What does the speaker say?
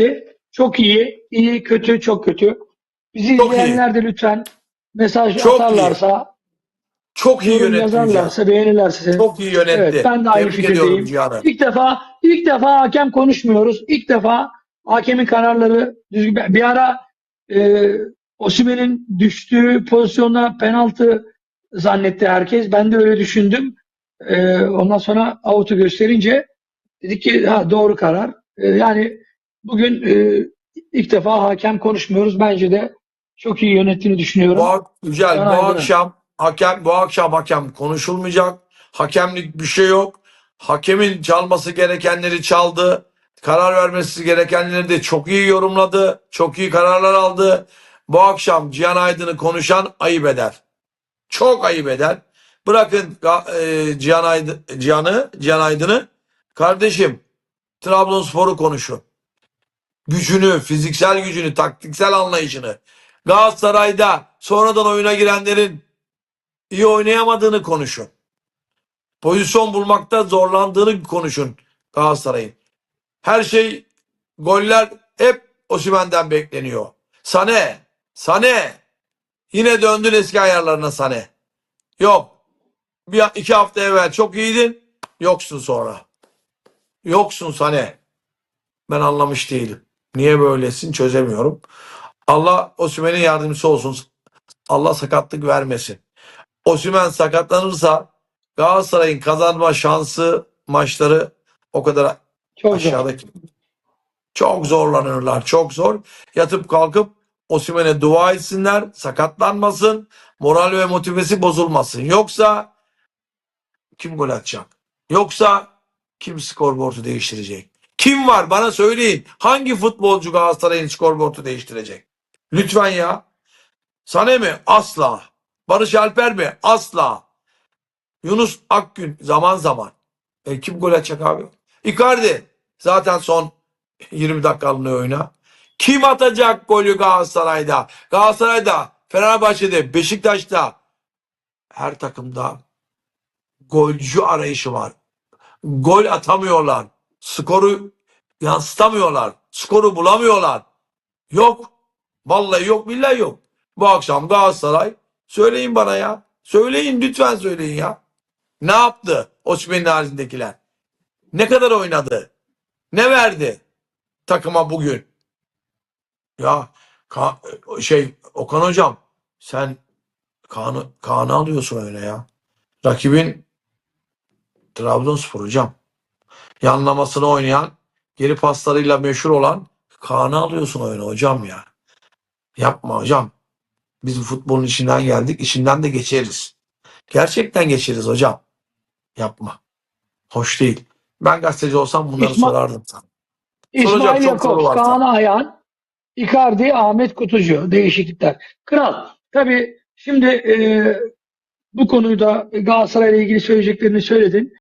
yönetti. Çok iyi, iyi, kötü, çok kötü. Bizi Çok iyi. izleyenler de lütfen mesaj Çok iyi. atarlarsa, Çok iyi yönetti. Yazarlarsa, beğenirlerse. Çok iyi yönetti. Evet, ben de aynı Tebrik fikirdeyim. Cihan'ı. İlk defa ilk defa hakem konuşmuyoruz. İlk defa hakemin kararları düzgün. Bir ara e, Osimhen'in düştüğü pozisyonda penaltı zannetti herkes. Ben de öyle düşündüm. E, ondan sonra out'u gösterince dedik ki ha doğru karar. E, yani bugün e, ilk defa hakem konuşmuyoruz. Bence de çok iyi yönettiğini düşünüyorum. Bu, güzel. Ben bu ayrılırım. akşam hakem bu akşam hakem konuşulmayacak. Hakemlik bir şey yok. Hakemin çalması gerekenleri çaldı. Karar vermesi gerekenleri de çok iyi yorumladı. Çok iyi kararlar aldı. Bu akşam Cihan Aydın'ı konuşan ayıp eder. Çok ayıp eder. Bırakın e, Cihan Aydın, Cihan'ı, Cihan Aydın'ı. Kardeşim Trabzonspor'u konuşun. Gücünü, fiziksel gücünü, taktiksel anlayışını. Galatasaray'da sonradan oyuna girenlerin iyi oynayamadığını konuşun. Pozisyon bulmakta zorlandığını konuşun Galatasaray'ın. Her şey goller hep Osimhen'den bekleniyor. Sane, Sane. Yine döndün eski ayarlarına Sane. Yok. Bir, iki hafta evvel çok iyiydin. Yoksun sonra. Yoksun Sane. Ben anlamış değilim. Niye böylesin çözemiyorum. Allah Osimhen'in yardımcısı olsun. Allah sakatlık vermesin. Osimhen sakatlanırsa Galatasaray'ın kazanma şansı maçları o kadar Çok zor. aşağıdaki. Çok zorlanırlar. Çok zor. Yatıp kalkıp Osimhen'e dua etsinler. Sakatlanmasın. Moral ve motivesi bozulmasın. Yoksa kim gol atacak? Yoksa kim skorboardu değiştirecek? Kim var? Bana söyleyin. Hangi futbolcu Galatasaray'ın skorboardu değiştirecek? Lütfen ya. Sane mi? Asla. Barış Alper mi? Asla. Yunus Akgün zaman zaman. E, kim gol atacak abi? Icardi. Zaten son 20 dakikalığını oyna. Kim atacak golü Galatasaray'da? Galatasaray'da, Fenerbahçe'de, Beşiktaş'ta her takımda golcü arayışı var. Gol atamıyorlar. Skoru yansıtamıyorlar. Skoru bulamıyorlar. Yok. Vallahi yok billahi yok. Bu akşam Galatasaray söyleyin bana ya. Söyleyin lütfen söyleyin ya. Ne yaptı Osimhen'in haricindekiler? Ne kadar oynadı? Ne verdi takıma bugün? Ya Ka- şey Okan hocam sen Kaan'ı Kaan'ı alıyorsun öyle ya. Rakibin Trabzonspor hocam. Yanlamasını oynayan, geri paslarıyla meşhur olan Kaan'ı alıyorsun oyuna hocam ya. Yapma hocam. Biz bu futbolun içinden geldik. içinden de geçeriz. Gerçekten geçeriz hocam. Yapma. Hoş değil. Ben gazeteci olsam bunları İsma- sorardım sana. Soracak İsmail var Kaan Ayhan, Icardi, Ahmet Kutucu değişiklikler. Kral. Tabii şimdi e, bu konuyu da Galatasaray'la ilgili söyleyeceklerini söyledin.